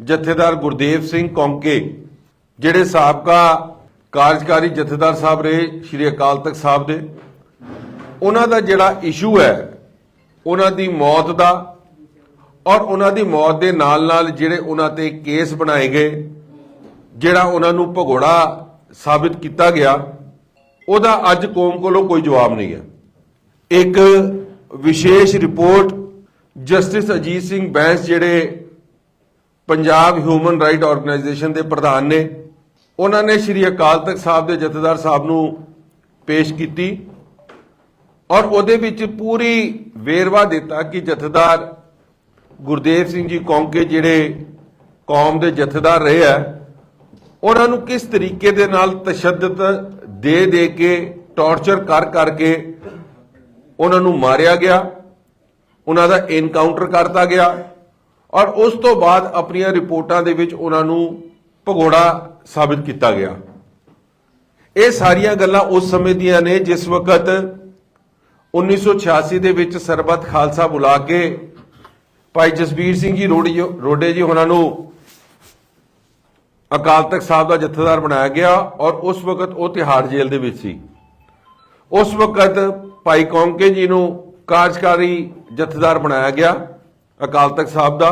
ਜਥੇਦਾਰ ਗੁਰਦੇਵ ਸਿੰਘ ਕੌਂਕੇ, ਜਿਹੜੇ ਸਾਬਕਾ ਕਾਰਜਕਾਰੀ ਜਥੇਦਾਰ ਸਾਹਿਬ ਰਹੇ, ਸ਼੍ਰੀ ਅਕਾਲ ਤਖਤ ਸਾਹਿਬ ਦੇ। ਉਹਨਾਂ ਦਾ ਜਿਹੜਾ ਇਸ਼ੂ ਹੈ, ਉਹਨਾਂ ਦੀ ਮੌਤ ਦਾ ਔਰ ਉਹਨਾਂ ਦੀ ਮੌਤ ਦੇ ਨਾਲ ਨਾਲ ਜਿਹੜੇ ਉਹਨਾਂ ਤੇ ਕੇਸ ਬਣਾਏ ਗਏ, ਜਿਹੜਾ ਉਹਨਾਂ ਨੂੰ ਭਗੋੜਾ ਸਾਬਿਤ ਕੀਤਾ ਗਿਆ, ਉਹਦਾ ਅੱਜ ਕੌਮ ਕੋਲੋਂ ਕੋਈ ਜਵਾਬ ਨਹੀਂ ਹੈ। ਇੱਕ ਵਿਸ਼ੇਸ਼ ਰਿਪੋਰਟ ਜਸਟਿਸ ਅਜੀਤ ਸਿੰਘ ਬੈਂਸ ਜਿਹੜੇ ਪੰਜਾਬ ਹਿਊਮਨ ਰਾਈਟ ਆਰਗੇਨਾਈਜੇਸ਼ਨ ਦੇ ਪ੍ਰਧਾਨ ਨੇ ਉਹਨਾਂ ਨੇ ਸ਼੍ਰੀ ਅਕਾਲ ਤਖਤ ਸਾਹਿਬ ਦੇ ਜਥੇਦਾਰ ਸਾਹਿਬ ਨੂੰ ਪੇਸ਼ ਕੀਤੀ ਔਰ ਉਹਦੇ ਵਿੱਚ ਪੂਰੀ ਵੇਰਵਾ ਦਿੱਤਾ ਕਿ ਜਥੇਦਾਰ ਗੁਰਦੇਵ ਸਿੰਘ ਜੀ ਕੌਂਕੇ ਜਿਹੜੇ ਕੌਮ ਦੇ ਜਥੇਦਾਰ ਰਹੇ ਆ, ਉਹਨਾਂ ਨੂੰ ਕਿਸ ਤਰੀਕੇ ਦੇ ਨਾਲ ਤਸ਼ੱਦਦ ਦੇ ਦੇ ਕੇ, ਟੌਰਚਰ ਕਰ ਕਰਕੇ ਉਹਨਾਂ ਨੂੰ ਮਾਰਿਆ ਗਿਆ, ਉਹਨਾਂ ਦਾ ਇਨਕਾਊਂਟਰ ਕਰਤਾ ਗਿਆ। ਔਰ ਉਸ ਤੋਂ ਬਾਅਦ ਆਪਣੀਆਂ ਰਿਪੋਰਟਾਂ ਦੇ ਵਿੱਚ ਉਹਨਾਂ ਨੂੰ ਭਗੋੜਾ ਸਾਬਿਤ ਕੀਤਾ ਗਿਆ। ਇਹ ਸਾਰੀਆਂ ਗੱਲਾਂ ਉਸ ਸਮੇਂ ਦੀਆਂ ਨੇ, ਜਿਸ ਵਕਤ 1986 ਦੇ ਵਿੱਚ ਸਰਬੱਤ ਖਾਲਸਾ ਬੁਲਾ ਕੇ ਭਾਈ ਜਸਬੀਰ ਸਿੰਘ ਜੀ, ਰੋੜੀ ਰੋਡੇ ਜੀ ਉਹਨਾਂ ਨੂੰ ਅਕਾਲ ਤਖਤ ਸਾਹਿਬ ਦਾ ਜਥੇਦਾਰ ਬਣਾਇਆ ਗਿਆ ਔਰ ਉਸ ਵਕਤ ਉਹ ਤਿਹਾੜ ਜੇਲ੍ਹ ਦੇ ਵਿੱਚ ਸੀ। ਉਸ ਵਕਤ ਭਾਈ ਕੌਂਕੇ ਜੀ ਨੂੰ ਕਾਰਜਕਾਰੀ ਜਥੇਦਾਰ ਬਣਾਇਆ ਗਿਆ। ਅਕਾਲ ਤਖਤ ਸਾਹਿਬ ਦਾ।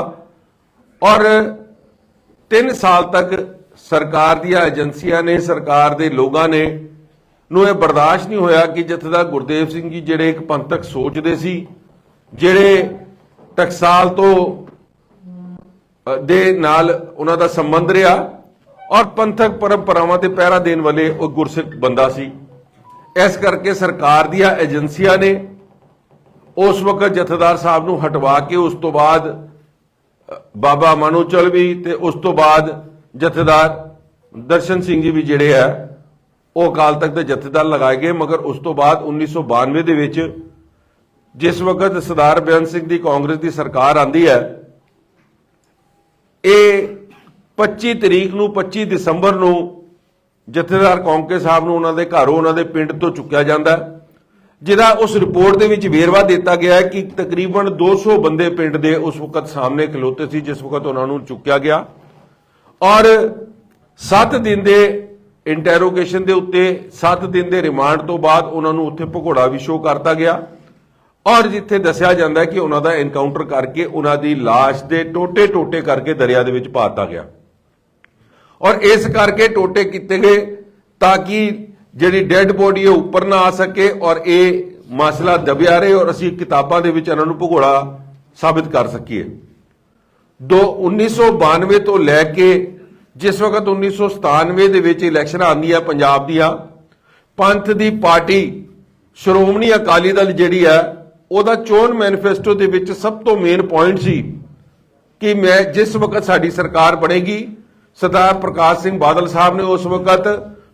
ਔਰ 3 ਸਾਲ ਤੱਕ ਸਰਕਾਰ ਦੀਆਂ ਏਜੰਸੀਆਂ ਨੇ, ਸਰਕਾਰ ਦੇ ਲੋਕਾਂ ਨੇ, ਨੂੰ ਇਹ ਬਰਦਾਸ਼ਤ ਨਹੀਂ ਹੋਇਆ ਕਿ ਜਥੇਦਾਰ ਗੁਰਦੇਵ ਸਿੰਘ ਜੀ ਜਿਹੜੇ ਇੱਕ ਪੰਥਕ ਸੋਚਦੇ ਸੀ, ਜਿਹੜੇ ਟਕਸਾਲ ਤੋਂ ਦੇ ਨਾਲ ਉਹਨਾਂ ਦਾ ਸੰਬੰਧ ਰਿਹਾ, ਔਰ ਪੰਥਕ ਪਰੰਪਰਾਵਾਂ ਤੇ ਪਹਿਰਾ ਦੇਣ ਵਾਲੇ ਉਹ ਗੁਰਸਿੱਖ ਬੰਦਾ ਸੀ। ਇਸ ਕਰਕੇ ਸਰਕਾਰ ਦੀਆਂ ਏਜੰਸੀਆਂ ਨੇ ਉਸ ਵਕਤ ਜਥੇਦਾਰ ਸਾਹਿਬ ਨੂੰ ਹਟਵਾ ਕੇ ਉਸ ਤੋਂ ਬਾਅਦ ਬਾਬਾ ਮਨੂ ਵੀ ਤੇ ਉਸ ਤੋਂ ਬਾਅਦ ਜਥੇਦਾਰ ਦਰਸ਼ਨ ਸਿੰਘ ਜੀ ਵੀ ਜਿਹੜੇ ਆ ਉਹ ਅਕਾਲ ਤਖਤ ਦੇ ਜਥੇਦਾਰ ਲਗਾਏ ਗਏ ਮਗਰ ਉਸ ਤੋਂ ਬਾਅਦ 1992 ਦੇ ਵਿੱਚ ਜਿਸ ਵਕਤ ਸਰਦਾਰ ਬੇਅੰਤ ਸਿੰਘ ਦੀ ਕਾਂਗਰਸ ਦੀ ਸਰਕਾਰ ਆਂਦੀ ਹੈ ਇਹ 25 ਤਰੀਕ ਨੂੰ 25 ਦਸੰਬਰ ਨੂੰ ਜਥੇਦਾਰ ਕੌਂਕੇ ਸਾਹਿਬ ਨੂੰ ਉਹਨਾਂ ਦੇ ਘਰੋਂ ਉਹਨਾਂ ਦੇ ਪਿੰਡ ਤੋਂ ਚੁੱਕਿਆ ਜਾਂਦਾ ਹੈ, ਜਿਹਦਾ ਉਸ ਰਿਪੋਰਟ ਦੇ ਵਿੱਚ ਵੇਰਵਾ ਦਿੱਤਾ ਗਿਆ ਹੈ ਕਿ ਤਕਰੀਬਨ 200 ਬੰਦੇ ਪਿੰਡ ਦੇ ਉਸ ਵਕਤ ਸਾਹਮਣੇ ਖਲੋਤੇ ਸੀ, ਜਿਸ ਵਕਤ ਉਹਨਾਂ ਨੂੰ ਚੁੱਕਿਆ ਗਿਆ। ਔਰ 7 ਦਿਨ ਦੇ ਇੰਟਰੋਗੇਸ਼ਨ ਦੇ ਉੱਤੇ 7 ਦਿਨ ਦੇ ਰਿਮਾਂਡ ਤੋਂ ਬਾਅਦ ਉਹਨਾਂ ਨੂੰ ਉੱਥੇ ਭਗੌੜਾ ਵੀ ਸ਼ੋਅ ਕਰਤਾ ਗਿਆ। ਔਰ ਜਿੱਥੇ ਦੱਸਿਆ ਜਾਂਦਾ ਹੈ ਕਿ ਉਹਨਾਂ ਦਾ ਐਨਕਾਊਂਟਰ ਕਰਕੇ ਉਹਨਾਂ ਦੀ ਲਾਸ਼ ਦੇ ਟੋਟੇ-ਟੋਟੇ ਕਰਕੇ ਦਰਿਆ ਦੇ ਵਿੱਚ ਪਾ ਦਿੱਤਾ ਗਿਆ। ਔਰ ਇਸ ਕਰਕੇ ਟੋਟੇ ਕੀਤੇ ਗਏ ਤਾਂ ਕਿ ਜਿਹੜੀ ਡੈੱਡ ਬੋਡੀ ਹੈ ਉੱਪਰ ਨਾ ਆ ਸਕੇ ਔਰ ਇਹ ਮਸਲਾ ਦਬਿਆ ਰਹੇ ਔਰ ਅਸੀਂ ਕਿਤਾਬਾਂ ਦੇ ਵਿੱਚ ਇਹਨਾਂ ਨੂੰ ਭਗੌੜਾ ਸਾਬਿਤ ਕਰ ਸਕੀਏ। ਦੋ 1992 ਤੋਂ ਲੈ ਕੇ ਜਿਸ ਵਕਤ 1997 ਦੇ ਵਿੱਚ ਇਲੈਕਸ਼ਨ ਆਉਂਦੀ ਹੈ ਪੰਜਾਬ ਦੀਆਂ, ਪੰਥ ਦੀ ਪਾਰਟੀ ਸ਼੍ਰੋਮਣੀ ਅਕਾਲੀ ਦਲ ਜਿਹੜੀ ਹੈ ਉਹਦਾ ਚੋਣ ਮੈਨੀਫੈਸਟੋ ਦੇ ਵਿੱਚ ਸਭ ਤੋਂ ਮੇਨ ਪੁਆਇੰਟ ਸੀ ਕਿ ਮੈਂ ਜਿਸ ਵਕਤ ਸਾਡੀ ਸਰਕਾਰ ਬਣੇਗੀ, ਸਰਦਾਰ ਪ੍ਰਕਾਸ਼ ਸਿੰਘ ਬਾਦਲ ਸਾਹਿਬ ਨੇ ਉਸ ਵਕਤ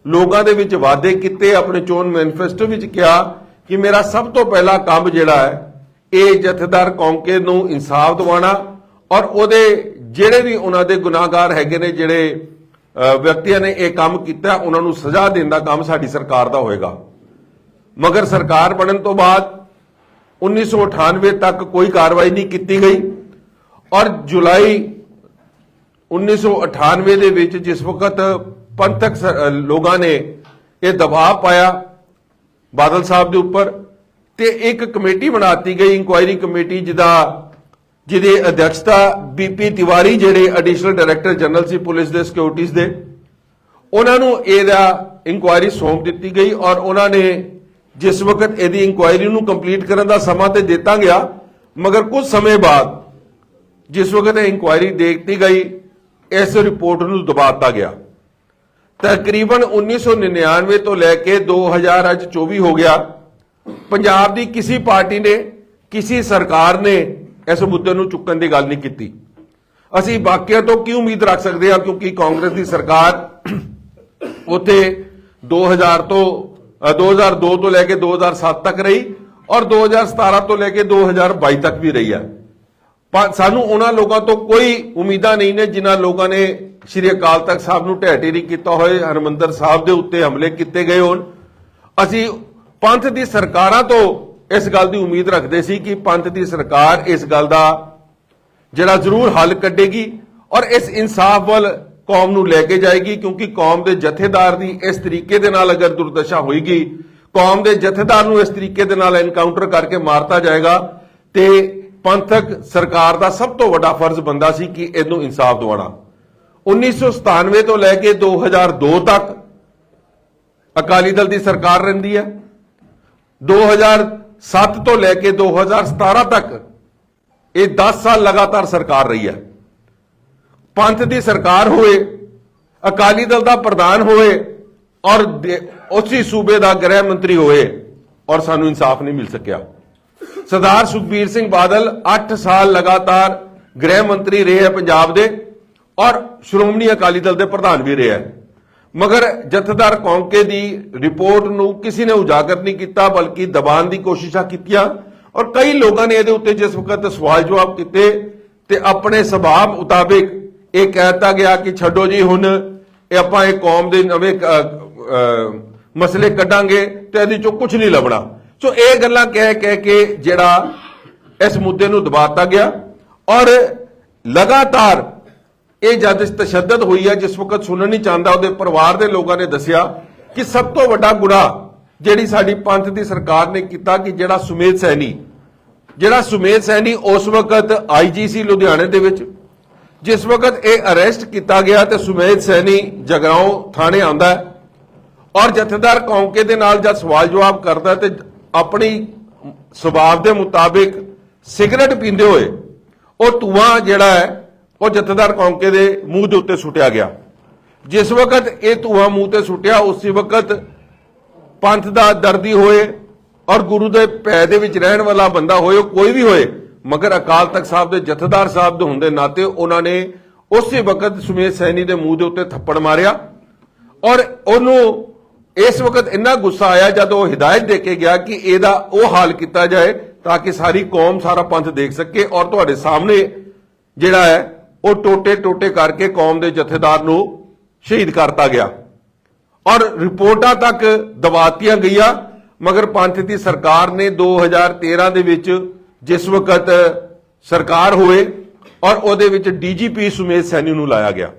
ਲੋਕਾਂ ਦੇ ਵਿੱਚ ਵਾਅਦੇ ਕੀਤੇ, ਆਪਣੇ ਚੋਣ ਮੈਨੀਫੈਸਟੋ ਵਿੱਚ ਕਿਹਾ ਕਿ ਮੇਰਾ ਸਭ ਤੋਂ ਪਹਿਲਾ ਕੰਮ ਜਿਹੜਾ ਹੈ, ਇਹ ਜਥੇਦਾਰ ਕੌਂਕੇ ਨੂੰ ਇਨਸਾਫ ਦਿਵਾਉਣਾ ਔਰ ਉਹਦੇ ਜਿਹੜੇ ਵੀ ਉਹਨਾਂ ਦੇ ਗੁਨਾਹਗਾਰ ਹੈਗੇ ਨੇ, ਜਿਹੜੇ ਵਿਅਕਤੀਆਂ ਨੇ ਇਹ ਕੰਮ ਕੀਤਾ, ਉਹਨਾਂ ਨੂੰ ਸਜ਼ਾ ਦੇਣ ਦਾ ਕੰਮ ਸਾਡੀ ਸਰਕਾਰ ਦਾ ਹੋਏਗਾ। ਮਗਰ ਸਰਕਾਰ ਬਣਨ ਤੋਂ ਬਾਅਦ 1998 ਤੱਕ ਕੋਈ ਕਾਰਵਾਈ ਨਹੀਂ ਕੀਤੀ ਗਈ ਔਰ ਜੁਲਾਈ 1998 ਦੇ ਵਿੱਚ ਜਿਸ ਵਕਤ ਪੰਥਕ ਲੋਕਾਂ ਨੇ ਇਹ ਦਬਾਅ ਪਾਇਆ ਬਾਦਲ ਸਾਹਿਬ ਦੇ ਉੱਪਰ ਤੇ ਇੱਕ ਕਮੇਟੀ ਬਣਾਤੀ ਗਈ ਇਨਕੁਆਇਰੀ ਕਮੇਟੀ, ਜਿਹਦਾ, ਜਿਹਦੀ ਅਧਿਕਸ਼ਤਾ ਬੀਪੀ ਤਿਵਾਰੀ ਜਿਹੜੇ ਐਡੀਸ਼ਨਲ ਡਾਇਰੈਕਟਰ ਜਨਰਲ ਸੀ ਪੁਲਿਸ ਦੇ ਸਿਕਿਉਰਿਟੀਜ਼ ਦੇ, ਉਹਨਾਂ ਨੂੰ ਇਹਦਾ ਇਨਕੁਆਇਰੀ ਸੌਂਪ ਦਿੱਤੀ ਗਈ ਔਰ ਉਹਨਾਂ ਨੇ ਜਿਸ ਵਕਤ ਇਹਦੀ ਇਨਕੁਆਇਰੀ ਨੂੰ ਕੰਪਲੀਟ ਕਰਨ ਦਾ ਸਮਾਂ ਤੇ ਦਿੱਤਾ ਗਿਆ, ਮਗਰ ਕੁਝ ਸਮੇਂ ਬਾਅਦ ਜਿਸ ਵਕਤ ਇਹ ਇਨਕੁਆਇਰੀ ਦੇਖਤੀ ਗਈ, ਇਸ ਰਿਪੋਰਟ ਨੂੰ ਦਬਾਤਾ ਗਿਆ। ਤਕਰੀਬਨ 1999 ਤੋਂ ਲੈ ਕੇ 2000 ਅੱਜ 24 ਹੋ ਗਿਆ। ਪੰਜਾਬ ਦੀ ਕਿਸੇ ਪਾਰਟੀ ਨੇ ਕਿਸੇ ਸਰਕਾਰ ਨੇ ਇਸ ਮੁੱਦੇ ਨੂੰ ਚੁੱਕਣ ਦੀ ਗੱਲ ਨਹੀਂ ਕੀਤੀ। ਅਸੀਂ ਬਾਕੀਆਂ ਤੋਂ ਕੀ ਉਮੀਦ ਰੱਖ ਸਕਦੇ ਹਾਂ? ਕਿਉਂਕਿ ਕਾਂਗਰਸ ਦੀ ਸਰਕਾਰ ਉੱਥੇ 2000 ਤੋਂ ਅ, 2002 ਤੋਂ ਲੈ ਕੇ 2007 ਤੱਕ ਰਹੀ ਔਰ 2017 ਤੋਂ ਲੈ ਕੇ 2022 ਤੱਕ ਵੀ ਰਹੀ ਹੈ। ਸਾਨੂੰ ਉਹਨਾਂ ਲੋਕਾਂ ਤੋਂ ਕੋਈ ਉਮੀਦਾਂ ਨਹੀਂ ਨੇ ਜਿਨ੍ਹਾਂ ਲੋਕਾਂ ਨੇ ਸ਼੍ਰੀ ਅਕਾਲ ਤਖਤ ਸਾਹਿਬ ਨੂੰ ਢਹਿ ਢੇਰੀ ਕੀਤਾ ਹੋਏ, ਹਰਮੰਦਰ ਸਾਹਿਬ ਦੇ ਉੱਤੇ ਹਮਲੇ ਕੀਤੇ ਗਏ ਹੋਣ। ਅਸੀਂ ਪੰਥ ਦੀ ਸਰਕਾਰਾਂ ਤੋਂ ਇਸ ਗੱਲ ਦੀ ਉਮੀਦ ਰੱਖਦੇ ਸੀ ਕਿ ਪੰਥ ਦੀ ਸਰਕਾਰ ਇਸ ਗੱਲ ਦਾ ਜਿਹੜਾ ਜ਼ਰੂਰ ਹੱਲ ਕੱਢੇਗੀ ਔਰ ਇਸ ਇਨਸਾਫ ਵੱਲ ਕੌਮ ਨੂੰ ਲੈ ਕੇ ਜਾਏਗੀ, ਕਿਉਂਕਿ ਕੌਮ ਦੇ ਜਥੇਦਾਰ ਦੀ ਇਸ ਤਰੀਕੇ ਦੇ ਨਾਲ ਅਗਰ ਦੁਰਦਸ਼ਾ ਹੋਏਗੀ, ਕੌਮ ਦੇ ਜਥੇਦਾਰ ਨੂੰ ਇਸ ਤਰੀਕੇ ਦੇ ਨਾਲ ਐਨਕਾਊਂਟਰ ਕਰਕੇ ਮਾਰਤਾ ਜਾਏਗਾ ਤੇ ਪੰਥਕ ਸਰਕਾਰ ਦਾ ਸਭ ਤੋਂ ਵੱਡਾ ਫਰਜ਼ ਬੰਦਾ ਸੀ ਕਿ ਇਹਨੂੰ ਇਨਸਾਫ ਦਿਵਾਉਣਾ। 1997 ਤੋਂ ਲੈ ਕੇ 2002 ਤੱਕ ਅਕਾਲੀ ਦਲ ਦੀ ਸਰਕਾਰ ਰਹਿੰਦੀ ਹੈ। 2007 ਤੋਂ ਲੈ ਕੇ 2017 ਤੱਕ ਇਹ 10 ਸਾਲ ਲਗਾਤਾਰ ਸਰਕਾਰ ਰਹੀ ਹੈ। ਪੰਥ ਦੀ ਸਰਕਾਰ ਹੋਏ, ਅਕਾਲੀ ਦਲ ਦਾ ਪ੍ਰਧਾਨ ਹੋਏ ਔਰ ਦੇ- ਉਸੇ ਸੂਬੇ ਦਾ ਗ੍ਰਹਿ ਮੰਤਰੀ ਹੋਏ ਔਰ ਸਾਨੂੰ ਇਨਸਾਫ ਨਹੀਂ ਮਿਲ ਸਕਿਆ। ਸਰਦਾਰ ਸੁਖਬੀਰ ਸਿੰਘ ਬਾਦਲ 8 ਸਾਲ ਲਗਾਤਾਰ ਗ੍ਰਹਿ ਮੰਤਰੀ ਰਹੇ ਹੈ ਪੰਜਾਬ ਦੇ ਔਰ ਸ਼੍ਰੋਮਣੀ ਅਕਾਲੀ ਦਲ ਦੇ ਪ੍ਰਧਾਨ ਵੀ ਰਹੇ ਹੈ। ਮਗਰ ਜਥੇਦਾਰ ਕੌਂਕੇ ਦੀ ਰਿਪੋਰਟ ਨੂੰ ਕਿਸੇ ਨੇ ਉਜਾਗਰ ਨਹੀਂ ਕੀਤਾ, ਬਲਕਿ ਦਬਾਉਣ ਦੀ ਕੋਸ਼ਿਸ਼ਾਂ ਕੀਤੀਆਂ ਔਰ ਕਈ ਲੋਕਾਂ ਨੇ ਇਹਦੇ ਉੱਤੇ ਜਿਸ ਵਕਤ ਸਵਾਲ ਜਵਾਬ ਕੀਤੇ ਤੇ ਆਪਣੇ ਸੁਭਾਅ ਮੁਤਾਬਿਕ ਇਹ ਕਹਿਤਾ ਗਿਆ ਕਿ ਛੱਡੋ ਜੀ, ਹੁਣ ਇਹ ਆਪਾਂ ਇਹ ਕੌਮ ਦੇ ਨਵੇਂ ਮਸਲੇ ਕੱਢਾਂਗੇ ਤੇ ਇਹਦੇ ਚੋਂ ਕੁਝ ਨਹੀਂ ਲੱਭਣਾ। ਸੋ ਇਹ ਗੱਲਾਂ ਕਹਿ ਕਹਿ ਕੇ ਜਿਹੜਾ ਇਸ ਮੁੱਦੇ ਨੂੰ ਦਬਾਤਾ ਗਿਆ ਔਰ ਲਗਾਤਾਰ ਇਹ ਜਦ ਤਸ਼ੱਦਦ ਹੋਈ ਹੈ, ਜਿਸ ਵਕਤ ਸੁਣਨ ਨਹੀਂ ਚਾਹੁੰਦਾ ਉਹਦੇ ਪਰਿਵਾਰ ਦੇ ਲੋਕਾਂ ਨੇ ਦੱਸਿਆ ਕਿ ਸਭ ਤੋਂ ਵੱਡਾ ਗੁਨਾਹ ਜਿਹੜੀ ਸਾਡੀ ਪੰਥ ਦੀ ਸਰਕਾਰ ਨੇ ਕੀਤਾ ਕਿ ਜਿਹੜਾ ਸੁਮੇਧ ਸੈਣੀ, ਜਿਹੜਾ ਸੁਮੇਧ ਸੈਣੀ ਉਸ ਵਕਤ ਆਈਜੀਸੀ ਲੁਧਿਆਣੇ ਦੇ ਵਿੱਚ, ਜਿਸ ਵਕਤ ਇਹ ਅਰੈਸਟ ਕੀਤਾ ਗਿਆ ਤੇ ਸੁਮੇਧ ਸੈਣੀ ਜਗਰਾਉਂ ਥਾਣੇ ਆਉਂਦਾ ਔਰ ਜਥੇਦਾਰ ਕੌਂਕੇ ਦੇ ਨਾਲ ਜਦ ਸਵਾਲ ਜਵਾਬ ਕਰਦਾ ਤੇ ਆਪਣੀ ਸੁਭਾਅ ਦੇ ਮੁਤਾਬਿਕ ਸਿਗਰਟ ਪੀਂਦੇ ਹੋਏ ਉਹ ਧੂਆਂ ਜਿਹੜਾ ਹੈ, ਉਹ ਜਥੇਦਾਰ ਕੌਂਕੇ ਦੇ ਮੂੰਹ ਦੇ ਉੱਤੇ ਸੁੱਟਿਆ ਗਿਆ। ਜਿਸ ਵਕਤ ਇਹ ਧੂਆਂ ਮੂੰਹ ਤੇ ਸੁੱਟਿਆ, ਉਸੇ ਵਕਤ ਪੰਥ ਦਾ ਦਰਦੀ ਹੋਏ ਔਰ ਗੁਰੂ ਦੇ ਭੈ ਦੇ ਵਿੱਚ ਰਹਿਣ ਵਾਲਾ ਬੰਦਾ ਹੋਏ, ਉਹ ਕੋਈ ਵੀ ਹੋਏ, ਮਗਰ ਅਕਾਲ ਤਖਤ ਸਾਹਿਬ ਦੇ ਜਥੇਦਾਰ ਸਾਹਿਬ ਦੇ ਹੁੰਦੇ ਨਾਤੇ ਉਹਨਾਂ ਨੇ ਉਸੇ ਵਕਤ ਸੁਮੇਧ ਸੈਣੀ ਦੇ ਮੂੰਹ ਦੇ ਉੱਤੇ ਥੱਪੜ ਮਾਰਿਆ ਔਰ ਉਹਨੂੰ ਇਸ ਵਕਤ ਇੰਨਾ ਗੁੱਸਾ ਆਇਆ ਜਦ ਉਹ ਹਿਦਾਇਤ ਦੇ ਕੇ ਗਿਆ ਕਿ ਇਹਦਾ ਉਹ ਹਾਲ ਕੀਤਾ ਜਾਏ ਤਾਂ ਕਿ ਸਾਰੀ ਕੌਮ, ਸਾਰਾ ਪੰਥ ਦੇਖ ਸਕੇ ਔਰ ਤੁਹਾਡੇ ਸਾਹਮਣੇ ਜਿਹੜਾ ਹੈ, ਉਹ ਟੋਟੇ ਟੋਟੇ ਕਰਕੇ ਕੌਮ ਦੇ ਜਥੇਦਾਰ ਨੂੰ ਸ਼ਹੀਦ ਕਰਤਾ ਗਿਆ। ਔਰ ਰਿਪੋਰਟਾਂ ਤੱਕ ਦਬਾਤੀਆਂ ਗਈਆਂ, ਮਗਰ ਪੰਥ ਦੀ ਸਰਕਾਰ ਨੇ 2013 ਦੇ ਵਿੱਚ ਜਿਸ ਵਕਤ ਸਰਕਾਰ ਹੋਏ ਔਰ ਉਹਦੇ ਵਿੱਚ ਡੀਜੀਪੀ ਸੁਮੇਧ ਸੈਣੀ ਨੂੰ ਲਾਇਆ ਗਿਆ।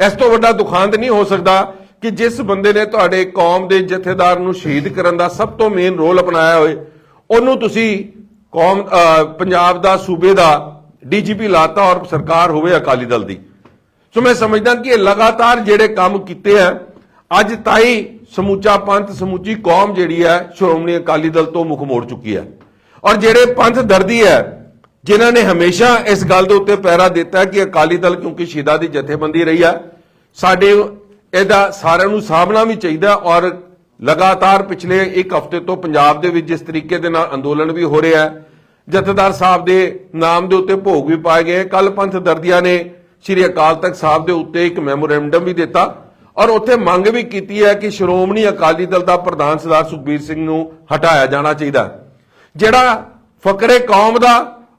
ਇਸ ਤੋਂ ਵੱਡਾ ਦੁਖਾਂਤ ਨਹੀਂ ਹੋ ਸਕਦਾ ਕਿ ਜਿਸ ਬੰਦੇ ਨੇ ਤੁਹਾਡੇ ਕੌਮ ਦੇ ਜਥੇਦਾਰ ਨੂੰ ਸ਼ਹੀਦ ਕਰਨ ਦਾ ਸਭ ਤੋਂ ਮੇਨ ਰੋਲ ਅਪਣਾਇਆ ਹੋਏ, ਉਹਨੂੰ ਤੁਸੀਂ ਕੌਮ ਪੰਜਾਬ ਦਾ ਸੂਬੇ ਦਾ ਡੀਜੀਪੀ ਲਾਤਾ ਔਰ ਸਰਕਾਰ ਹੋਵੇ ਅਕਾਲੀ ਦਲ ਦੀ। ਸੋ ਮੈਂ ਸਮਝਦਾ ਕਿ ਇਹ ਲਗਾਤਾਰ ਜਿਹੜੇ ਕੰਮ ਕੀਤੇ ਆ, ਅੱਜ ਤਾਈ ਸਮੂਚਾ ਪੰਥ, ਸਮੂਚੀ ਕੌਮ ਜਿਹੜੀ ਹੈ ਸ਼੍ਰੋਮਣੀ ਅਕਾਲੀ ਦਲ ਤੋਂ ਮੁਖ ਮੋੜ ਚੁੱਕੀ ਹੈ ਔਰ ਜਿਹੜੇ ਪੰਥ ਦਰਦੀ ਹੈ ਜਿਨ੍ਹਾਂ ਨੇ ਹਮੇਸ਼ਾ ਇਸ ਗੱਲ ਦੇ ਉੱਤੇ ਪਹਿਰਾ ਦਿੱਤਾ ਕਿ ਅਕਾਲੀ ਦਲ ਕਿਉਂਕਿ ਸ਼ਹੀਦਾਂ ਦੀ ਜਥੇਬੰਦੀ ਰਹੀ ਹੈ ਸਾਡੇ ਇਹਦਾ ਸਾਰਿਆਂ ਨੂੰ ਸਾਹਮਣਾ ਵੀ ਚਾਹੀਦਾ ਔਰ ਲਗਾਤਾਰ ਪਿਛਲੇ ਇੱਕ ਹਫ਼ਤੇ ਤੋਂ ਪੰਜਾਬ ਦੇ ਵਿੱਚ ਜਿਸ ਤਰੀਕੇ ਦੇ ਨਾਲ ਅੰਦੋਲਨ ਵੀ ਹੋ ਰਿਹਾ ਹੈ, ਜਥੇਦਾਰ ਸਾਹਿਬ ਦੇ ਨਾਮ ਦੇ ਉੱਤੇ ਭੋਗ ਵੀ ਪਾਏ ਗਏ ਕੱਲ ਪੰਥ ਦਰਦੀਆਂ ਨੇ ਸ੍ਰੀ ਅਕਾਲ ਤਖਤ ਸਾਹਿਬ ਦੇ ਉੱਤੇ ਇੱਕ ਮੈਮੋਰੈਂਡਮ ਵੀ ਦਿੱਤਾ ਔਰ ਉੱਥੇ ਮੰਗ ਵੀ ਕੀਤੀ ਹੈ ਕਿ ਸ਼੍ਰੋਮਣੀ ਅਕਾਲੀ ਦਲ ਦਾ ਪ੍ਰਧਾਨ ਸਰਦਾਰ ਸੁਖਬੀਰ ਸਿੰਘ ਨੂੰ ਹਟਾਇਆ ਜਾਣਾ ਚਾਹੀਦਾ ਜਿਹੜਾ ਫਕਰੇ ਕੌਮ ਦਾ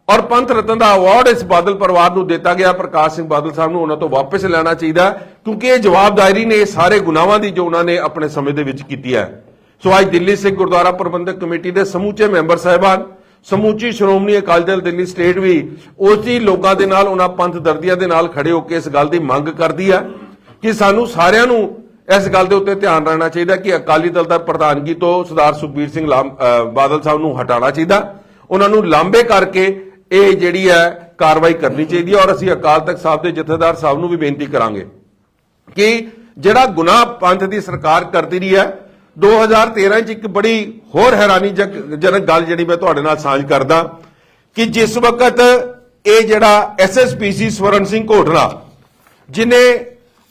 ਔਰ ਪੰਥ ਰਤਨ ਦਾ ਅਵਾਰਡ ਇਸ ਬਾਦਲ ਪਰਿਵਾਰ ਨੂੰ ਦਿੱਤਾ ਗਿਆ। ਪ੍ਰਕਾਸ਼ ਸਿੰਘ ਬਾਦਲ ਸਾਹਿਬ ਨੂੰ ਉਹਨਾਂ ਤੋਂ ਵਾਪਸ ਲੈਣਾ ਚਾਹੀਦਾ ਕਿਉਂਕਿ ਇਹ ਜਵਾਬਦਾਰੀ ਨੇ ਸਾਰੇ ਗੁਨਾਹਾਂ ਦੀ ਜੋ ਉਹਨਾਂ ਨੇ ਆਪਣੇ ਸਮੇਂ ਦੇ ਵਿੱਚ ਕੀਤੀ ਹੈ। ਸੋ ਅੱਜ ਦਿੱਲੀ ਸਿੱਖ ਗੁਰਦੁਆਰਾ ਪ੍ਰਬੰਧਕ ਕਮੇਟੀ ਦੇ ਸਮੂਚੇ ਮੈਂਬਰ ਸਾਹਿਬਾਨ, ਸਮੂਚੀ ਸ਼੍ਰੋਮਣੀ ਅਕਾਲੀ ਦਲ ਦਿੱਲੀ ਸਟੇਟ ਵੀ, ਉਸੇ ਲੋਕਾਂ ਦੇ ਨਾਲ, ਉਹਨਾਂ ਪੰਥ ਦਰਦੀਆਂ ਦੇ ਨਾਲ ਖੜੇ ਹੋ ਕੇ ਇਸ ਗੱਲ ਦੀ ਮੰਗ ਕਰਦੀ ਹੈ ਕਿ ਸਾਨੂੰ ਸਾਰਿਆਂ ਨੂੰ ਇਸ ਗੱਲ ਦੇ ਉੱਤੇ ਧਿਆਨ ਰੱਖਣਾ ਚਾਹੀਦਾ ਕਿ ਅਕਾਲੀ ਦਲ ਦਾ ਪ੍ਰਧਾਨਗੀ ਤੋਂ ਸਰਦਾਰ ਸੁਖਬੀਰ ਸਿੰਘ ਲਾਮ- ਬਾਦਲ ਸਾਹਿਬ ਨੂੰ ਹਟਾਉਣਾ ਚਾਹੀਦਾ। ਉਹਨਾਂ ਨੂੰ ਲਾਂਬੇ ਕਰਕੇ ਇਹ ਜਿਹੜੀ ਹੈ ਕਾਰਵਾਈ ਕਰਨੀ ਚਾਹੀਦੀ ਹੈ ਔਰ ਅਸੀਂ ਅਕਾਲ ਤਖਤ ਸਾਹਿਬ ਦੇ ਜਥੇਦਾਰ ਸਾਹਿਬ ਨੂੰ ਵੀ ਬੇਨਤੀ ਕਰਾਂਗੇ ਕਿ ਜਿਹੜਾ ਗੁਨਾਹ ਪੰਥ ਦੀ ਸਰਕਾਰ ਕਰਦੀ ਰਹੀ ਹੈ 2013 ਚ ਇੱਕ ਬੜੀ ਹੋਰ ਹੈਰਾਨੀਜਨਕ ਗੱਲ ਜਿਹੜੀ ਮੈਂ ਤੁਹਾਡੇ ਨਾਲ ਸਾਂਝ ਕਰਦਾ ਕਿ ਜਿਸ ਵਕਤ ਇਹ ਜਿਹੜਾ ਐਸਐਸਪੀਸੀ ਸਵਰਨ ਸਿੰਘ ਘੋਟਲਾ ਜਿਨੇ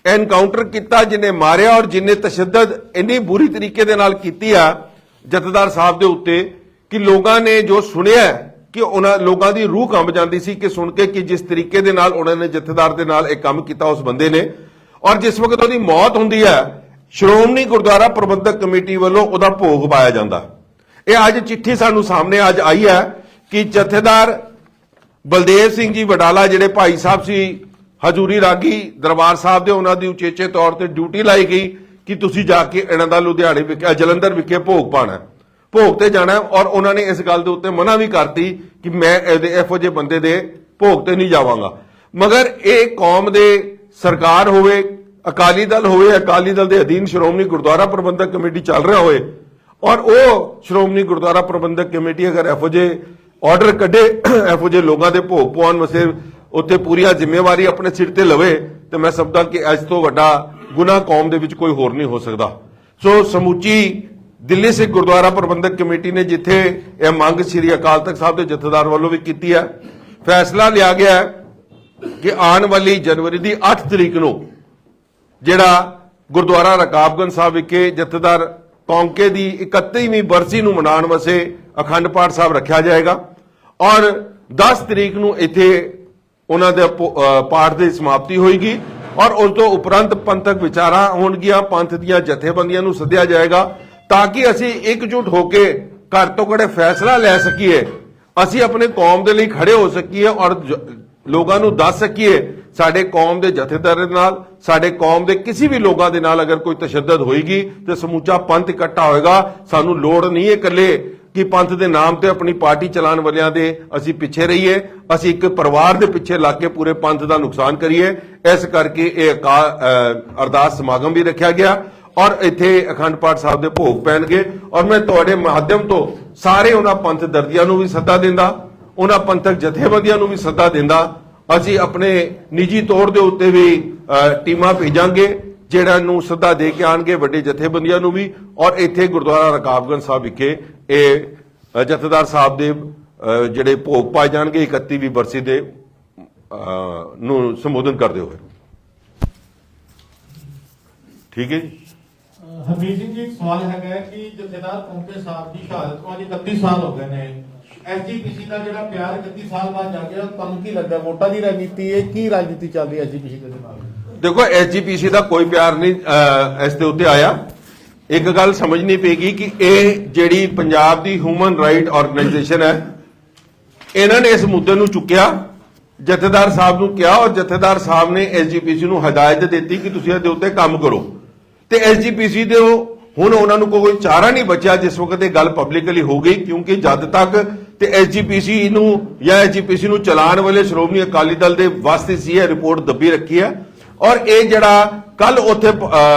ਐਨਕਾਊਂਟਰ ਕੀਤਾ, ਜਿਨੇ ਮਾਰਿਆ ਔਰ ਜਿਨੇ ਤਸ਼ੱਦਦ ਇੰਨੀ ਬੁਰੀ ਤਰੀਕੇ ਦੇ ਨਾਲ ਕੀਤੀ ਆ ਜਥੇਦਾਰ ਸਾਹਿਬ ਦੇ ਉੱਤੇ ਕਿ ਲੋਕਾਂ ਨੇ ਜੋ ਸੁਣਿਆ ਕਿ ਉਹਨਾਂ ਲੋਕਾਂ ਦੀ ਰੂਹ ਕੰਬ ਜਾਂਦੀ ਸੀ ਕਿ ਸੁਣ ਕੇ ਕਿ ਜਿਸ ਤਰੀਕੇ ਦੇ ਨਾਲ ਉਹਨਾਂ ਨੇ ਜਥੇਦਾਰ ਦੇ ਨਾਲ ਇਹ ਕੰਮ ਕੀਤਾ ਉਸ ਬੰਦੇ ਨੇ। ਔਰ ਜਿਸ ਵਕਤ ਉਹਦੀ ਮੌਤ ਹੁੰਦੀ ਹੈ, ਸ਼੍ਰੋਮਣੀ ਗੁਰਦੁਆਰਾ ਪ੍ਰਬੰਧਕ ਕਮੇਟੀ ਵੱਲੋਂ ਉਹਦਾ ਭੋਗ ਪਾਇਆ ਜਾਂਦਾ। ਇਹ ਅੱਜ ਚਿੱਠੀ ਸਾਨੂੰ ਸਾਹਮਣੇ ਅੱਜ ਆਈ ਹੈ ਕਿ ਜਥੇਦਾਰ ਬਲਦੇਵ ਸਿੰਘ ਜੀ ਵਡਾਲਾ, ਜਿਹੜੇ ਭਾਈ ਸਾਹਿਬ ਸੀ, ਹਜੂਰੀ ਰਾਗੀ ਦਰਬਾਰ ਸਾਹਿਬ ਦੇ ਉਹਨਾਂ ਦੀ ਉਚੇਚੇ ਤੌਰ ਤੇ ਡਿਊਟੀ ਲਾਈ ਗਈ ਕਿ ਤੁਸੀਂ ਜਾ ਕੇ ਇਹਨਾਂ ਦਾ ਲੁਧਿਆਣੇ ਵਿਖੇ, ਜਲੰਧਰ ਵਿਖੇ ਭੋਗ ਪਾਣਾ। ਭੋਗ ਤੇ ਜਾਣਾ ਔਰ ਉਹਨਾਂ ਨੇ ਇਸ ਗੱਲ ਦੇ ਉੱਤੇ ਮਨਾ ਵੀ ਕਰਤੀ ਕਿ ਮੈਂ ਇਹਦੇ ਇਹੋ ਜਿਹੇ ਬੰਦੇ ਦੇ ਭੋਗ ਤੇ ਨਹੀਂ ਜਾਵਾਂਗਾ। ਮਗਰ ਇਹ ਕੌਮ ਦੇ ਸਰਕਾਰ ਹੋਵੇ, ਅਕਾਲੀ ਦਲ ਹੋਵੇ, ਅਕਾਲੀ ਦਲ ਦੇ ਅਧੀਨ ਸ਼੍ਰੋਮਣੀ ਗੁਰਦੁਆਰਾ ਪ੍ਰਬੰਧਕ ਕਮੇਟੀ ਚੱਲ ਰਿਹਾ ਹੋਵੇ ਔਰ ਉਹ ਸ਼੍ਰੋਮਣੀ ਗੁਰਦੁਆਰਾ ਪ੍ਰਬੰਧਕ ਕਮੇਟੀ ਅਗਰ ਇਹੋ ਜਿਹੇ ਆਰਡਰ ਕੱਢੇ, ਇਹੋ ਜਿਹੇ ਲੋਕਾਂ ਦੇ ਭੋਗ ਪਵਾਉਣ ਵਸੇ ਉੱਤੇ ਪੂਰੀਆਂ ਜ਼ਿੰਮੇਵਾਰੀ ਆਪਣੇ ਸਿਰ ਤੇ ਲਵੇ, ਤੇ ਮੈਂ ਸਮਝਦਾ ਕਿ ਇਸ ਤੋਂ ਵੱਡਾ ਗੁਨਾਹ ਕੌਮ ਦੇ ਵਿੱਚ ਕੋਈ ਹੋਰ ਨਹੀਂ ਹੋ ਸਕਦਾ। ਸੋ ਸਮੁੱਚੀ ਦਿੱਲੀ ਸਿੱਖ ਗੁਰਦੁਆਰਾ ਪ੍ਰਬੰਧਕ ਕਮੇਟੀ ਨੇ ਜਿੱਥੇ ਇਹ ਮੰਗ ਸ੍ਰੀ ਅਕਾਲ ਤਖਤ ਸਾਹਿਬ ਦੇ ਜਥੇਦਾਰ ਵੱਲੋਂ ਵੀ ਕੀਤੀ ਹੈ, ਫੈਸਲਾ ਲਿਆ ਗਿਆ ਕਿ ਆਉਣ ਵਾਲੀ ਜਨਵਰੀ ਦੀ 8 ਤਰੀਕ ਨੂੰ ਜਿਹੜਾ ਗੁਰਦੁਆਰਾ ਰਕਾਬਗੰਜ ਸਾਹਿਬ ਵਿਖੇ ਜਥੇਦਾਰ ਕੌਂਕੇ ਦੀ 31ਵੀਂ ਬਰਸੀ ਨੂੰ ਮਨਾਉਣ ਵਾਸਤੇ ਅਖੰਡ ਪਾਠ ਸਾਹਿਬ ਰੱਖਿਆ ਜਾਏਗਾ ਔਰ 10 ਤਰੀਕ ਨੂੰ ਇੱਥੇ ਉਹਨਾਂ ਦੇ ਪਾਠ ਦੀ ਸਮਾਪਤੀ ਹੋਏਗੀ ਔਰ ਉਸ ਤੋਂ ਉਪਰੰਤ ਪੰਥਕ ਵਿਚਾਰਾਂ ਹੋਣਗੀਆਂ, ਪੰਥ ਦੀਆਂ ਜਥੇਬੰਦੀਆਂ ਨੂੰ ਸੱਦਿਆ ਜਾਏਗਾ ਤਾਂ ਕਿ ਅਸੀਂ ਇਕਜੁੱਟ ਹੋ ਕੇ ਘਰ ਤੋਂ ਘੜੇ ਫੈਸਲਾ ਲੈ ਸਕੀਏ, ਅਸੀਂ ਆਪਣੇ ਕੌਮ ਦੇ ਲਈ ਖੜੇ ਹੋ ਸਕੀਏ ਔਰ ਲੋਕਾਂ ਨੂੰ ਦੱਸ ਸਕੀਏ, ਸਾਡੇ ਕੌਮ ਦੇ ਜਥੇਦਾਰ ਨਾਲ, ਸਾਡੇ ਕੌਮ ਦੇ ਕਿਸੇ ਵੀ ਲੋਕਾਂ ਦੇ ਨਾਲ ਅਗਰ ਕੋਈ ਤਸ਼ੱਦਦ ਹੋਏਗੀ ਤੇ ਸਮੂਚਾ ਪੰਥ ਇਕੱਠਾ ਹੋਏਗਾ, ਸਾਨੂੰ ਲੋੜ ਨਹੀਂ ਹੈ ਇਕੱਲੇ ਕਿ ਪੰਥ ਦੇ ਨਾਮ ਤੇ ਆਪਣੀ ਪਾਰਟੀ ਚਲਾਉਣ ਵਾਲਿਆਂ ਦੇ ਅਸੀਂ ਪਿੱਛੇ ਰਹੀਏ, ਅਸੀਂ ਇੱਕ ਪਰਿਵਾਰ ਦੇ ਪਿੱਛੇ ਲੱਗ ਕੇ ਪੂਰੇ ਪੰਥ ਦਾ ਨੁਕਸਾਨ ਕਰੀਏ, ਇਸ ਕਰਕੇ ਇਹ ਅਰਦਾਸ ਸਮਾਗਮ ਵੀ ਰੱਖਿਆ ਗਿਆ। ਔਰ ਇੱਥੇ ਅਖੰਡ ਪਾਠ ਸਾਹਿਬ ਦੇ ਭੋਗ ਪੈਣਗੇ। ਔਰ ਮੈਂ ਤੁਹਾਡੇ ਮਾਧਿਅਮ ਤੋਂ ਸਾਰੇ ਉਹਨਾਂ ਪੰਥ ਦਰਦੀਆਂ ਨੂੰ ਵੀ ਸੱਦਾ ਦਿੰਦਾ, ਉਹਨਾਂ ਪੰਥਕ ਜਥੇਬੰਦੀਆਂ ਨੂੰ ਵੀ ਸੱਦਾ ਦਿੰਦਾ। ਅਸੀਂ ਆਪਣੇ ਨਿੱਜੀ ਤੌਰ ਦੇ ਉੱਤੇ ਵੀ ਟੀਮਾਂ ਭੇਜਾਂਗੇ, ਜਿਹੜਾ ਨੂੰ ਸੱਦਾ ਦੇ ਕੇ ਆਣਗੇ ਵੱਡੇ ਜਥੇਬੰਦੀਆਂ ਨੂੰ ਵੀ। ਔਰ ਇੱਥੇ ਗੁਰਦੁਆਰਾ ਰਕਾਬਗੰਜ ਸਾਹਿਬ ਵਿਖੇ ਇਹ ਜਥੇਦਾਰ ਸਾਹਿਬ ਦੇ ਜਿਹੜੇ ਭੋਗ ਪਾਏ ਜਾਣਗੇ 31ਵੀਂ ਬਰਸੀ ਦੇ ਨੂੰ ਸੰਬੋਧਨ ਕਰਦੇ ਹੋਏ। ਠੀਕ ਹੈ ਜੀ? ਹਰਮੀਤ ਸਿੰਘ ਜੀ, ਸਵਾਲ ਹੈਗਾ ਕਿ ਜਥੇਦਾਰ ਪੌਂਕੇ ਸਾਹਿਬ ਦੀ ਸ਼ਹਾਦਤ ਨੂੰ ਅੱਜ 31 ਸਾਲ ਹੋ ਗਏ ਨੇ। ਐਸਜੀਪੀਸੀ ਦਾ ਜਿਹੜਾ ਪਿਆਰ 31 ਸਾਲ ਬਾਅਦ ਜਾਗਿਆ ਤੁਹਾਨੂੰ ਕੀ ਲੱਗਦਾ ਵੋਟਾਂ ਦੀ ਰਾਜਨੀਤੀ ਹੈ ਕੀ ਰਾਜਨੀਤੀ ਚੱਲ ਰਹੀ ਹੈ ਐਸਜੀਪੀਸੀ ਦੇ ਨਾਲ ਦੇਖੋ ਐਸਜੀਪੀਸੀ ਦਾ ਕੋਈ ਪਿਆਰ ਨਹੀਂ ਇਸ ਦੇ ਉੱਤੇ ਆਇਆ। ਇੱਕ ਗੱਲ ਸਮਝਣੀ ਪਏਗੀ ਕਿ ਇਹ ਜਿਹੜੀ ਪੰਜਾਬ ਦੀ ਹਿਊਮਨ ਰਾਈਟ ਆਰਗੇਨਾਈਜੇਸ਼ਨ ਹੈ, ਇਹਨਾਂ ਨੇ ਇਸ ਮੁੱਦੇ ਨੂੰ ਚੁੱਕਿਆ। ਜਥੇਦਾਰ ਸਾਹਿਬ ਨੂੰ ਕਿਹਾ ਔਰ ਜਥੇਦਾਰ ਸਾਹਿਬ ਨੇ ਐਸਜੀਪੀਸੀ ਨੂੰ ਹਦਾਇਤ ਦਿੱਤੀ ਕਿ ਤੁਸੀਂ ਇਹਦੇ ਉੱਤੇ ਕੰਮ ਕਰੋ। ਤੇ ਐਸਜੀਪੀਸੀ ਦੇ ਉਹ- ਹੁਣ ਉਹਨਾਂ ਨੂੰ ਕੋਈ ਚਾਰਾ ਨਹੀਂ ਬਚਿਆ ਜਿਸ ਵਕਤ ਇਹ ਗੱਲ ਪਬਲਿਕਲੀ ਹੋ ਗਈ, ਕਿਉਂਕਿ ਜਦ ਤੱਕ ਤੇ ਐਸਜੀਪੀਸੀ ਨੂੰ ਜਾਂ ਐਸਜੀਪੀਸੀ ਨੂੰ ਚਲਾਉਣ ਵਾਲੇ ਸ਼੍ਰੋਮਣੀ ਅਕਾਲੀ ਦਲ ਦੇ ਵਾਸਤੇ ਸੀ ਇਹ ਰਿਪੋਰਟ ਦੱਬੀ ਰੱਖੀ ਹੈ। ਔਰ ਇਹ ਜਿਹੜਾ ਕੱਲ ਉੱਥੇ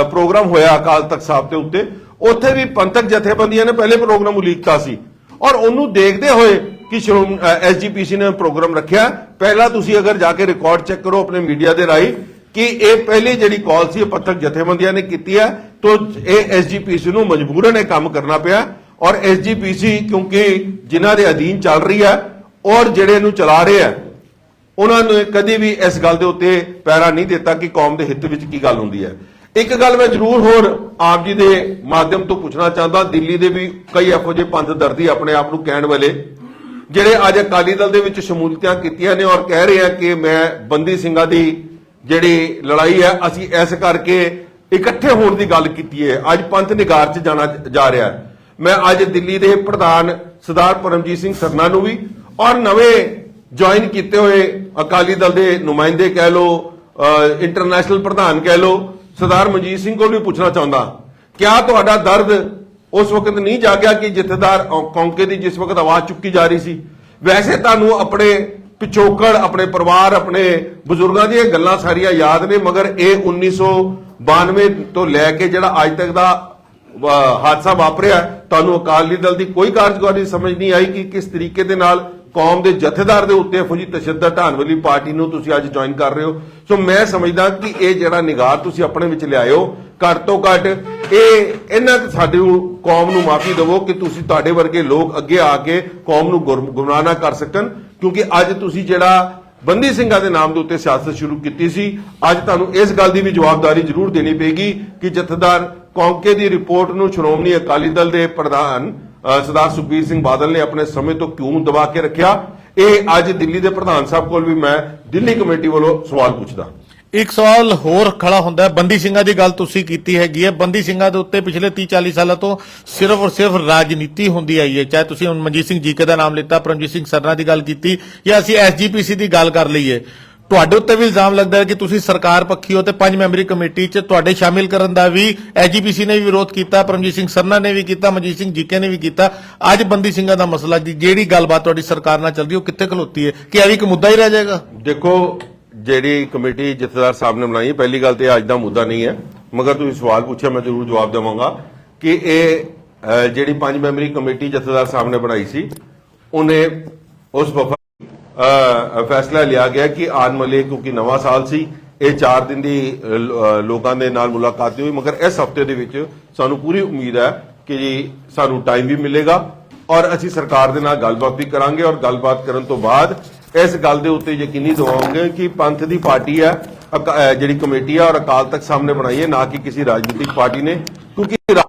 ਪ੍ਰੋਗਰਾਮ ਹੋਇਆ ਅਕਾਲ ਤਖਤ ਸਾਹਿਬ ਦੇ ਉੱਤੇ, ਉੱਥੇ ਵੀ ਪੰਥਕ ਜਥੇਬੰਦੀਆਂ ਨੇ ਪਹਿਲੇ ਪ੍ਰੋਗਰਾਮ ਉਲੀਕਤਾ ਸੀ। ਔਰ ਉਹਨੂੰ ਦੇਖਦੇ ਹੋਏ ਕਿ ਸ਼੍ਰੋਮ ਐਸਜੀਪੀਸੀ ਨੇ ਪ੍ਰੋਗਰਾਮ ਰੱਖਿਆ। ਪਹਿਲਾਂ ਤੁਸੀਂ ਅਗਰ ਜਾ ਕੇ ਰਿਕਾਰਡ ਚੈੱਕ ਕਰੋ ਆਪਣੇ ਮੀਡੀਆ ਦੇ ਰਾਹੀਂ ਕਿ ਇਹ ਪਹਿਲੀ ਜਿਹੜੀ ਕਾਲ ਸੀ, ਇਹ ਪੰਥਕ ਜਥੇਬੰਦੀਆਂ ਨੇ ਕੀਤੀ ਹੈ, ਤੋਂ ਇਹ ਐਸਜੀਪੀਸੀ ਨੂੰ ਮਜਬੂਰਨ ਇਹ ਕੰਮ ਕਰਨਾ ਪਿਆ। ਔਰ ਐਸਜੀਪੀਸੀ ਕਿਉਂਕਿ ਜਿਨ੍ਹਾਂ ਦੇ ਅਧੀਨ ਚੱਲ ਰਹੀ ਹੈ ਔਰ ਜਿਹੜੇ ਇਹਨੂੰ ਚਲਾ ਰਹੇ ਆ ਉਹਨਾਂ ਨੇ ਕਦੀ ਵੀ ਇਸ ਗੱਲ ਦੇ ਉੱਤੇ ਪੈਰਾ ਨਹੀਂ ਦਿੱਤਾ ਕਿ ਕੌਮ ਦੇ ਹਿੱਤ ਵਿੱਚ ਕੀ ਗੱਲ ਹੁੰਦੀ ਹੈ। ਇੱਕ ਗੱਲ ਮੈਂ ਜ਼ਰੂਰ ਹੋਰ ਆਪ ਜੀ ਦੇ ਮਾਧਿਅਮ ਤੋਂ ਪੁੱਛਣਾ ਚਾਹੁੰਦਾ, ਦਿੱਲੀ ਦੇ ਵੀ ਕਈ ਇਹੋ ਜਿਹੇ ਪੰਥ ਦਰਦੀ ਆਪਣੇ ਆਪ ਨੂੰ ਕਹਿਣ ਵਾਲੇ, ਜਿਹੜੇ ਅੱਜ ਅਕਾਲੀ ਦਲ ਦੇ ਵਿੱਚ ਸ਼ਮੂਲੀਅਤਾਂ ਕੀਤੀਆਂ ਨੇ ਔਰ ਕਹਿ ਰਹੇ ਆ ਕਿ ਮੈਂ ਬੰਦੀ ਸਿੰਘਾਂ ਦੀ ਜਿਹੜੀ ਲੜਾਈ ਹੈ, ਅਸੀਂ ਇਸ ਕਰਕੇ ਇਕੱਠੇ ਹੋਣ ਦੀ ਗੱਲ ਕੀਤੀ ਹੈ। ਅੱਜ ਪੰਥ ਨਿਗਾਰ 'ਚ ਜਾਣਾ ਜਾ ਰਿਹਾ ਹੈ। ਮੈਂ ਅੱਜ ਦਿੱਲੀ ਦੇ ਪ੍ਰਧਾਨ ਸਰਦਾਰ ਪਰਮਜੀਤ ਸਿੰਘ ਸਰਨਾ ਨੂੰ ਵੀ ਔਰ ਨਵੇਂ ਜੁਆਇਨ ਕੀਤੇ ਹੋਏ ਅਕਾਲੀ ਦਲ ਦੇ ਨੁਮਾਇੰਦੇ ਕਹਿ ਲੋ ਇੰਟਰਨੈਸ਼ਨਲ ਪ੍ਰਧਾਨ ਕਹਿ ਲੋ ਸਰਦਾਰ ਮਨਜੀਤ ਸਿੰਘ ਕੋਲ ਵੀ ਪੁੱਛਣਾ ਚਾਹੁੰਦਾ। ਕਿਆ ਤੁਹਾਡਾ ਦਰਦ ਉਸ ਵਕਤ ਨਹੀਂ ਜਾਗਿਆ ਕਿ ਜਥੇਦਾਰ ਕੌਂਕੇ ਦੀ ਜਿਸ ਵਕਤ ਆਵਾਜ਼ ਚੁੱਕੀ ਜਾ ਰਹੀ ਸੀ? ਵੈਸੇ ਤੁਹਾਨੂੰ ਆਪਣੇ ਪਿਛੋਕੜ, ਆਪਣੇ ਪਰਿਵਾਰ, ਆਪਣੇ ਬਜ਼ੁਰਗਾਂ ਦੀਆਂ ਗੱਲਾਂ ਸਾਰੀਆਂ ਯਾਦ ਨੇ, ਮਗਰ ਇਹ 1992 ਤੋਂ ਲੈ ਕੇ ਜਿਹੜਾ ਅੱਜ ਤੱਕ ਦਾ ਹਾਦਸਾ ਵਾਪਰਿਆ, ਤੁਹਾਨੂੰ ਅਕਾਲੀ ਦਲ ਦੀ ਕੋਈ ਕਾਰਜਕਾਰੀ ਸਮਝ ਨਹੀਂ ਆਈ ਕਿ ਕਿਸ ਤਰੀਕੇ ਦੇ ਨਾਲ ਕੌਮ ਦੇ ਜਥੇਦਾਰ ਦੇ ਉੱਤੇ ਫੌਜੀ ਤਸ਼ੱਦਦ ਢਾਣ ਵਾਲੀ ਪਾਰਟੀ ਨੂੰ ਤੁਸੀਂ ਅੱਜ ਜੁਆਇਨ ਕਰ ਰਹੇ ਹੋ। ਸੋ ਮੈਂ ਸਮਝਦਾ ਕਿ ਇਹ ਜਿਹੜਾ ਨਿਗਾਰ ਤੁਸੀਂ ਆਪਣੇ ਵਿੱਚ ਲਿਆਇਓ, ਘੱਟ ਤੋਂ ਘੱਟ ਇਹ, ਇਹਨਾਂ ਕੁ ਕੌਮ ਨੂੰ ਮਾਫੀ ਦਿਵੋ ਕਿ ਤੁਸੀਂ ਤੁਹਾਡੇ ਵਰਗੇ ਲੋਕ ਅੱਗੇ ਆ ਕੇ ਕੌਮ ਨੂੰ ਗੁਰ- ਗੁੰਮਰਾਹ ਨਾ ਕਰ ਸਕਣ। ਕਿਉਂਕਿ ਅੱਜ ਤੁਸੀਂ ਜਿਹੜਾ ਬੰਦੀ ਸਿੰਘਾਂ ਦੇ ਨਾਮ ਦੇ ਉੱਤੇ ਸਿਆਸਤ ਸ਼ੁਰੂ ਕੀਤੀ ਸੀ, ਅੱਜ ਤੁਹਾਨੂੰ ਇਸ ਗੱਲ ਦੀ ਵੀ ਜਵਾਬਦਾਰੀ ਜ਼ਰੂਰ ਦੇਣੀ ਪਏਗੀ ਕਿ ਜਥੇਦਾਰ ਕੌਂਕੇ ਦੀ ਰਿਪੋਰਟ ਨੂੰ ਸ਼੍ਰੋਮਣੀ ਅਕਾਲੀ ਦਲ ਦੇ ਪ੍ਰਧਾਨ ਸਰਦਾਰ ਸੁਖਬੀਰ ਸਿੰਘ ਬਾਦਲ ਨੇ ਆਪਣੇ ਸਮੇਂ ਤੋਂ ਕਿਉਂ ਦਬਾ ਕੇ ਰੱਖਿਆ? ਇਹ ਅੱਜ ਦਿੱਲੀ ਦੇ ਪ੍ਰਧਾਨ ਸਾਹਿਬ ਕੋਲ ਵੀ ਮੈਂ ਦਿੱਲੀ ਕਮੇਟੀ ਵੱਲੋਂ ਸਵਾਲ ਪੁੱਛਦਾ। ਇੱਕ ਸਵਾਲ ਹੋਰ ਖੜਾ ਹੁੰਦਾ ਹੈ। ਬੰਦੀ ਸਿੰਘਾਂ ਦੀ ਗੱਲ ਤੁਸੀਂ ਕੀਤੀ ਹੈਗੀ ਹੈ। ਬੰਦੀ ਸਿੰਘਾਂ ਦੇ ਉੱਤੇ ਪਿਛਲੇ 30 40 ਸਾਲਾਂ ਤੋਂ ਸਿਰਫ ਔਰ ਸਿਰਫ ਰਾਜਨੀਤੀ ਹੁੰਦੀ ਆਈ ਹੈ। ਚਾਹੇ ਤੁਸੀਂ ਹੁਣ ਮਨਜੀਤ ਸਿੰਘ ਜੀਕੇ ਦਾ ਨਾਮ ਲਿੱਤਾ, ਪਰਮਜੀਤ ਸਿੰਘ ਸਰਨਾ ਦੀ ਗੱਲ ਕੀਤੀ ਜਾਂ ਅਸੀਂ ਐਸਜੀਪੀਸੀ ਦੀ ਗੱਲ ਕਰ ਲਈਏ। ਤੁਹਾਡੇ ਉੱਤੇ ਵੀ ਇਲਜ਼ਾਮ ਲੱਗਦਾ ਹੈ ਕਿ ਤੁਸੀਂ ਸਰਕਾਰ ਪੱਖੀ ਹੋ ਤੇ ਪੰਜ ਮੈਂਬਰੀ ਕਮੇਟੀ 'ਚ ਤੁਹਾਡੇ ਸ਼ਾਮਿਲ ਕਰਨ ਦਾ ਵੀ ਐਸਜੀਪੀਸੀ ਨੇ ਵੀ ਵਿਰੋਧ ਕੀਤਾ ਪਰਮਜੀਤ ਸਿੰਘ ਸਰਨਾ ਨੇ ਵੀ ਕੀਤਾ ਮਨਜੀਤ ਸਿੰਘ ਜੀਕੇ ਨੇ ਵੀ ਕੀਤਾ। ਅੱਜ ਬੰਦੀ ਸਿੰਘਾਂ ਦਾ ਮਸਲਾ ਜਿਹੜੀ ਗੱਲਬਾਤ ਤੁਹਾਡੀ ਸਰਕਾਰ ਨਾਲ ਚੱਲ ਰਹੀ ਉਹ ਕਿੱਥੇ ਖਲੋਤੀ ਹੈ? ਕਿ ਇਹ ਵੀ ਇੱਕ ਮੁੱਦਾ ਹੀ ਰਹਿ ਜਾਏਗਾ? ਦੇਖੋ ਜਿਹੜੀ ਕਮੇਟੀ ਜਥੇਦਾਰ ਸਾਹਿਬ ਨੇ ਬਣਾਈ ਹੈ, ਪਹਿਲੀ ਗੱਲ ਤੇ ਅੱਜ ਦਾ ਮੁੱਦਾ ਨਹੀਂ ਹੈ। ਮਗਰ ਤੁਸੀਂ ਸਵਾਲ ਪੁੱਛਿਆ ਮੈਂ ਜ਼ਰੂਰ ਜਵਾਬ ਦੇਵਾਂਗਾ ਕਿ ਇਹ ਜਿਹੜੀ ਪੰਜ ਮੈਂਬਰੀ ਕਮੇਟੀ ਜਥੇਦਾਰ ਸਾਹਿਬ ਨੇ ਬਣਾਈ ਸੀ ਉਹਨੇ ਉਸ ਵਫਾ ਫੈਸਲਾ ਲਿਆ ਗਿਆ ਕਿ ਆਉਣ ਵਾਲੇ ਕਿਉਂਕਿ ਨਵਾਂ ਸਾਲ ਸੀ, ਇਹ 4 ਦਿਨ ਦੀ ਲੋਕਾਂ ਦੇ ਨਾਲ ਮੁਲਾਕਾਤ ਹੋਈ, ਮਗਰ ਇਸ ਹਫ਼ਤੇ ਦੇ ਵਿੱਚ ਸਾਨੂੰ ਪੂਰੀ ਉਮੀਦ ਹੈ ਕਿ ਜੀ ਸਾਨੂੰ ਟਾਈਮ ਵੀ ਮਿਲੇਗਾ ਔਰ ਅਸੀਂ ਸਰਕਾਰ ਦੇ ਨਾਲ ਗੱਲਬਾਤ ਵੀ ਕਰਾਂਗੇ ਔਰ ਗੱਲਬਾਤ ਕਰਨ ਤੋਂ ਬਾਅਦ ਇਸ ਗੱਲ ਦੇ ਉੱਤੇ ਯਕੀਨੀ ਦਿਵਾਵਾਂਗੇ ਕਿ ਪੰਥ ਦੀ ਪਾਰਟੀ ਹੈ ਜਿਹੜੀ ਕਮੇਟੀ ਹੈ ਔਰ ਅਕਾਲ ਤਖਤ ਸਾਹਮਣੇ ਬਣਾਈ ਹੈ, ਨਾ ਕਿ ਕਿਸੇ ਰਾਜਨੀਤਿਕ ਪਾਰਟੀ ਨੇ, ਕਿਉਂਕਿ